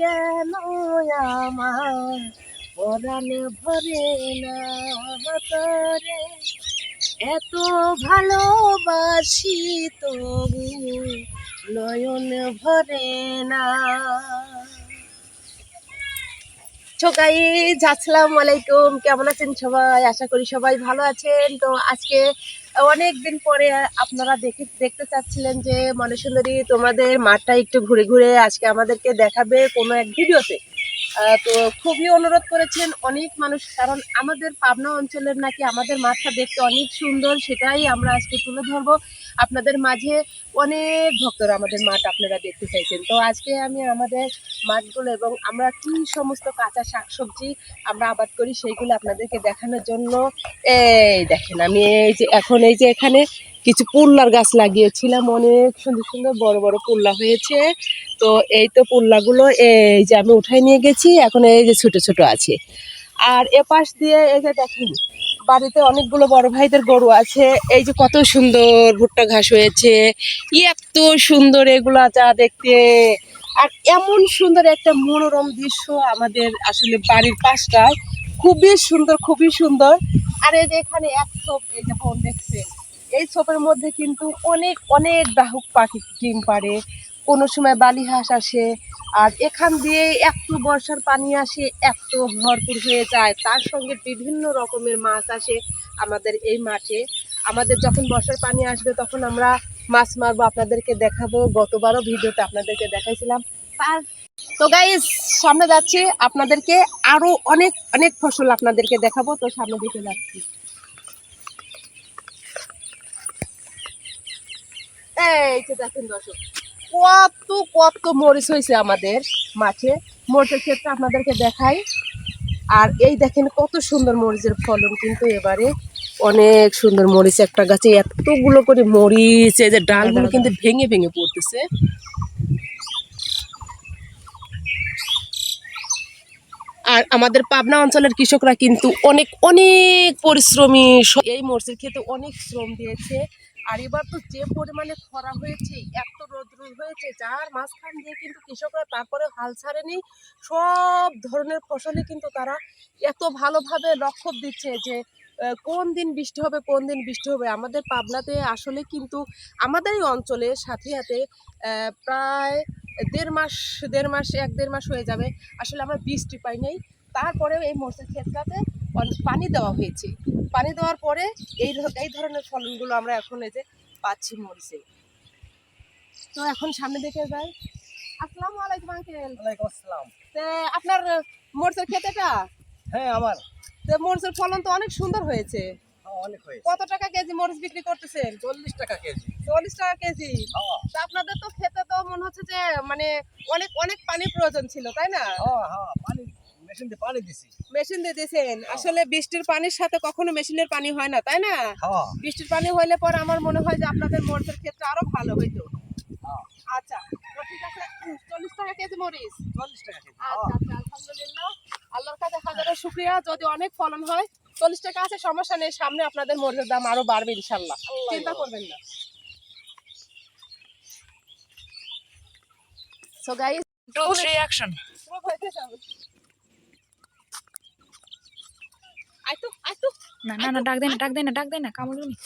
কেন আমার? পরাণে ভরে না তরে এত ভালোবাসি তবু নয়ন ভরে না। ছোকাই আসসালামু আলাইকুম। কেমন আছেন সবাই? আশা করি সবাই ভালো আছেন। তো আজকে অনেক দিন পরে আপনারা দেখে, দেখতে চাচ্ছিলেন যে মনেসুন্দরী তোমাদের মাঠটা একটু ঘুরে ঘুরে আজকে আমাদেরকে দেখাবে কোনো এক ভিডিওতে তো খুবই অনুরোধ করেছেন অনেক মানুষ, কারণ আমাদের পাবনা অঞ্চলের নাকি আমাদের মাঠটা দেখতে অনেক সুন্দর, সেটাই আমরা আজকে তুলে ধরবো। আপনাদের মাঝে অনেক ভক্তরা আমাদের মাঠ আপনারা দেখতে চাইছেন। তো আজকে আমি আমাদের মাঠগুলো এবং আমরা কি সমস্ত কাঁচা শাকসবজি আমরা আবাদ করি, সেইগুলো আপনাদেরকে দেখানোর জন্য। এই দেখেন, আমি এই যে, এখন এই যে এখানে কিছু পুল্লার গাছ লাগিয়েছিলাম, অনেক সুন্দর সুন্দর বড় বড় পুল্লা হয়েছে। তো এই তো পুল্লাগুলো এই যে আমি উঠাই নিয়ে গেছি, এখন এই যে ছোট ছোট আছে। আর এ পাশ দিয়ে এই যে দেখেন, বাড়িতে অনেকগুলো বড় ভাইদের গরু আছে। এই যে কত সুন্দর ভুট্টা ঘাস হয়েছে, এত সুন্দর এগুলা যা দেখতে। আর এমন সুন্দর একটা মনোরম দৃশ্য আমাদের আসলে বাড়ির পাশটায়। খুবই সুন্দর খুবই সুন্দর। আর এই যে এখানে এক ছোপ এই যে ফোন দেখছেন এই ছোপের মধ্যে কিন্তু অনেক অনেক ডাহুক পাখি ডিম পারে কোনো সময় বালি হাঁস আসে, আর এখান দিয়ে এত বর্ষার পানি আসে, এত ভরপুর হয়ে যায়। তার সঙ্গে বিভিন্ন রকমের মাছ আসে আমাদের এই মাঠে। আমাদের যখন বর্ষার পানি আসবে তখন আমরা মাছ মারবো, আপনাদেরকে দেখাবো। গতবারও ভিডিওতে আপনাদেরকে দেখাইছিলাম। তার তো গাইস সামনে যাচ্ছি। আপনাদেরকে আরও অনেক অনেক ফসল আপনাদেরকে দেখাবো। তো সামনে দিকে যাচ্ছি। এই যে দেখেন দর্শক, কত কত মরিচ হয়েছে আমাদের মাঠে। মরিচের ক্ষেত্রে আপনাদেরকে দেখাই। আর এই দেখেন কত সুন্দর মরিচের ফলন কিন্তু এবারে। অনেক সুন্দর মরিচ একটা গাছে, এতগুলো করে মরিচ, এই যে ডালগুলো কিন্তু ভেঙে ভেঙে পড়তেছে। আর আমাদের পাবনা অঞ্চলের কৃষকরা কিন্তু অনেক অনেক পরিশ্রমী। এই মরিচের ক্ষেত্রে অনেক শ্রম দিয়েছে। আর এবার তো যে পরিমাণে খরা হয়েছে, এত রোদ্র হয়েছে, যার মাঝখান দিয়ে কিন্তু কৃষকরা তারপরে হাল ছাড়েনি, সব ধরনের ফসলই কিন্তু তারা এত ভালোভাবে লক্ষ্য দিচ্ছে যে কোন দিন বৃষ্টি হবে, কোন দিন বৃষ্টি হবে। আমাদের পাবনাতে আসলে কিন্তু আমাদের এই অঞ্চলে সাথে সাথে প্রায় দেড় মাস দেড় মাস, এক দেড় মাস হয়ে যাবে। আসলে আমরা বৃষ্টি পাই নাই। তারপরেও এই মরিচের ক্ষেত্রতে পানি দেওয়া হয়েছে। পানি দেওয়ার পরে এই এই ধরনের ফলনগুলো আমরা এখন এই যে পাচ্ছি মরিচে। তো এখন সামনে দেখে যাই। আসসালামু আলাইকুম আঙ্কেল। ওয়ালাইকুম আসসালাম। তে আপনার মরিচের ক্ষেতেটা? হ্যাঁ আমার। তো মরিচের ফলন তো অনেক সুন্দর হয়েছে। হ্যাঁ, অনেক হয়েছে। কত টাকা কেজি মরিচ বিক্রি করতেছেন? চল্লিশ টাকা কেজি। চল্লিশ টাকা কেজি? হ্যাঁ। তা আপনাদের তো খেতে তো মনে হচ্ছে যে মানে অনেক অনেক পানির প্রয়োজন ছিল তাই না? হ্যাঁ হ্যাঁ পানি মেশিন দিয়ে পানি দিছি। মেশিন দিয়ে দিয়েছেন আসলে বৃষ্টির পানির সাথে কখনো মেশিনের পানি হয় না তাই না? হ্যাঁ। বৃষ্টির পানি হইলে পর আমার মনে হয় যে আপনাদের মরিচের ক্ষেত্রে আরও ভালো হইতো। হ্যাঁ। আচ্ছা তো ঠিক আছে চল্লিশ টাকা কেজি মরিচ। চল্লিশ টাকা কেজি আচ্ছা আচ্ছা আলহামদুলিল্লাহ। আল্লাহর কাছে হাজারো শুক্রিয়া যদি অনেক ফলন হয় চল্লিশ টাকা আছে সমস্যা নেই সামনে আপনাদের মরিচের দাম আরও বাড়বে ইনশাল্লাহ। চিন্তা করবেন না। So guys Dog's reaction. আই তো আই তো না না না ডাক দে না ডাক দে না ডাক দে না কামড় নি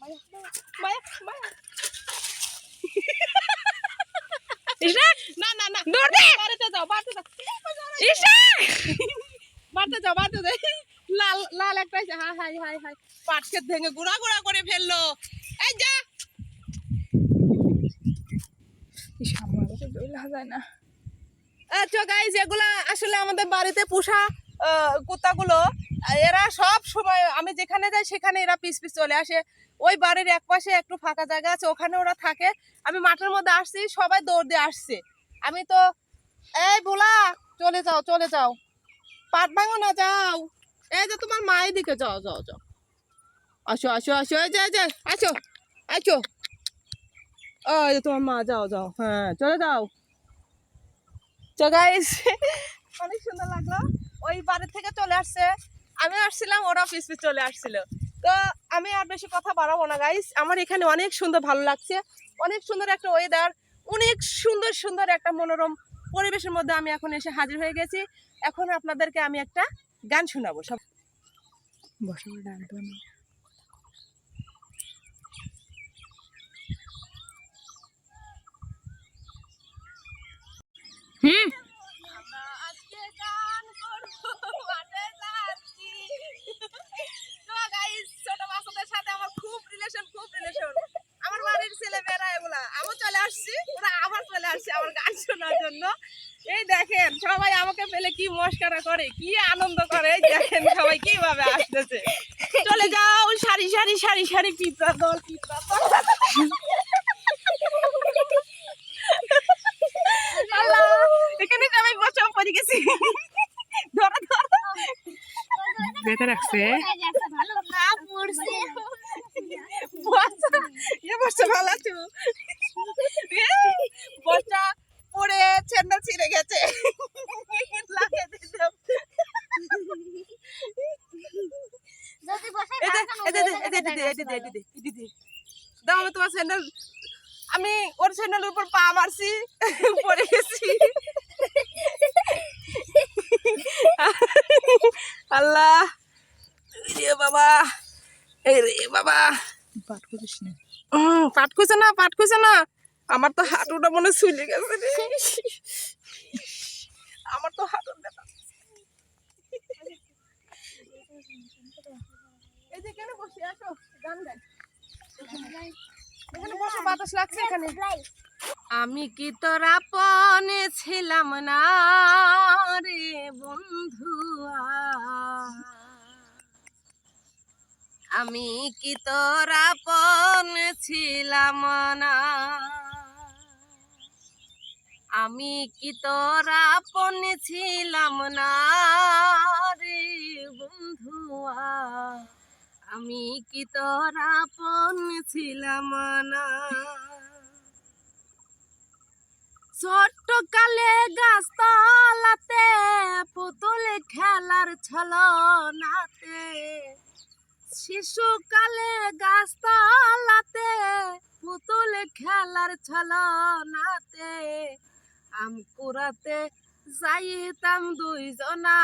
মায়া মায়া মায়া। ইসরা না না না। বাড়িতে যাও বাড়িতে যাও। বাড়িতে যাও বাড়িতে যাও। লাল লাল একটা হাই হাই হাই হাই। পাট ক্ষেত ভেঙে গুড়া গুড়া করে ফেলল। এই যা। কাছে দইলা যায় না। আচ্ছা গাইজ এগুলা আসলে আমাদের বাড়িতে পোষা কুত্তাগুলো এরা সব সময়, আমি যেখানে যাই সেখানে এরা পিস পিস চলে আসে। ওই বাড়ির এক পাশে একটু ফাঁকা জায়গা আছে, ওখানে ওরা থাকে। আমি মাঠের মধ্যে আসছি, সবাই দৌড় দিয়ে আসছে। আমি তো, এই ভোলা, চলে যাও চলে যাও। পাট ভাঙো না, যাও। এই যে তোমার মায়ের দিকে যাও যাও যাও। আসো আসো আসো, এই যে যে, আসো আসো। ওই তোমার মা, যাও যাও হ্যাঁ চলে যাও। তো গাইস অনেক সুন্দর লাগল। ওই বাড়ি থেকে চলে আসছে। আমি আসছিলাম, ওরা পিস চলে আসছিল। তো আমি আর বেশি কথা বাড়াবো না গাইস আমার এখানে অনেক সুন্দর ভালো লাগছে। অনেক সুন্দর একটা ওয়েদার অনেক সুন্দর সুন্দর একটা মনোরম পরিবেশের মধ্যে আমি এখন এসে হাজির হয়ে গেছি। এখন আপনাদেরকে আমি একটা গান শোনাবো। সব বসে ডাক না হুম আজকে গান করব মাঠে যাচ্ছি তো গাইস ছোট বাচ্চাদের সাথে আমার খুব রিলেশন খুব রিলেশন আমার বাড়ির ছেলে মেয়েরা এগুলা আমি চলে আসছি ওরা আবার চলে আসছে আমার গান শোনার জন্য এই দেখেন, সবাই আমাকে পেলে কি মস্কারা করে, কি আনন্দ করে। দেখেন সবাই কীভাবে আসতেছে। চলে যাও, সারি সারি সারি সারি, পিঁপড়া দল, পিঁপড়া দল আল্লাহ, এখানে সবাই বসে পড়ে গেছি ধরো ধরো বেঁধে রাখছে বর্ষা এ বর্ষা ভালো আছো এ, বর্ষা পড়ে ছেন্ডা ছিঁড়ে গেছে লাগিয়ে দিতাম। এই দে, এই দে, এই দে, এই দে, এই দে, এই দে, এই দে, এই দে। দাও আমি তোমার স্যান্ডেল আমি ওর স্যান্ডেলের উপর পা মারছি পড়ে গেছি। আল্লাহ। রে বাবা এই রে বাবা। পাঠ করিস না। উম, পাট কইছে না পাট কইছে না। আমার তো হাঁটুটা মনে হয় ছুলে গেছে রে। আমার তো হাঁটুর ব্যথা এই যে এখানে বসে আসো গান গাই। এখানে বসে বাতাস লাগছে এখানে। আমি কি তোর আপনে ছিলাম না? আমি কি তোর আপন ছিলাম না? আমি কি তোর আপন ছিলাম না রে বন্ধুয়া আমি কি তোর আপন ছিলাম না? ছোট্ট কালে গাছতলাতে পুতুল খেলার ছলনাতে শিশুকালে গাছতলাতে, পুতুল খেলার ছলনাতে, আম কুড়াতে যাইতাম দুইজনা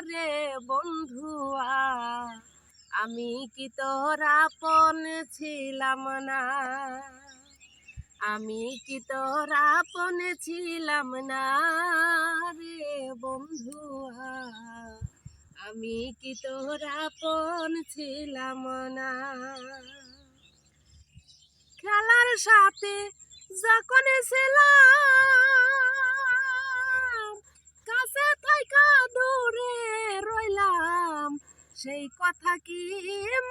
রে বন্ধুয়া আমি কি তোর আপন ছিলাম না? আমি কি তোর আপন ছিলাম না রে বন্ধুয়া আমি কি তোর আপন ছিলাম না? খেলার সাথে যখন ছিলাম, কাছে থাইকা দূরে রইলাম, সেই কথা কি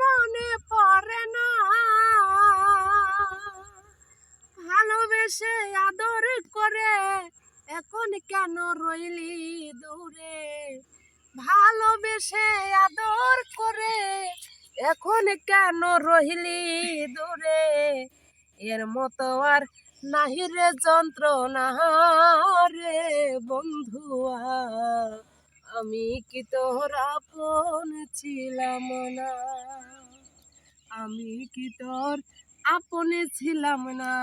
মনে পড়ে না? ভালোবেসে আদর করে এখন কেন রইলি দূরে? ভালোবেসে আদর করে, এখন কেন রহিলি দূরে? এর মতো আর নাহি রে যন্ত্রণা রে বন্ধুয়া আমি কি তোর আপন ছিলাম না? আমি কি তোর আপনে ছিলাম না?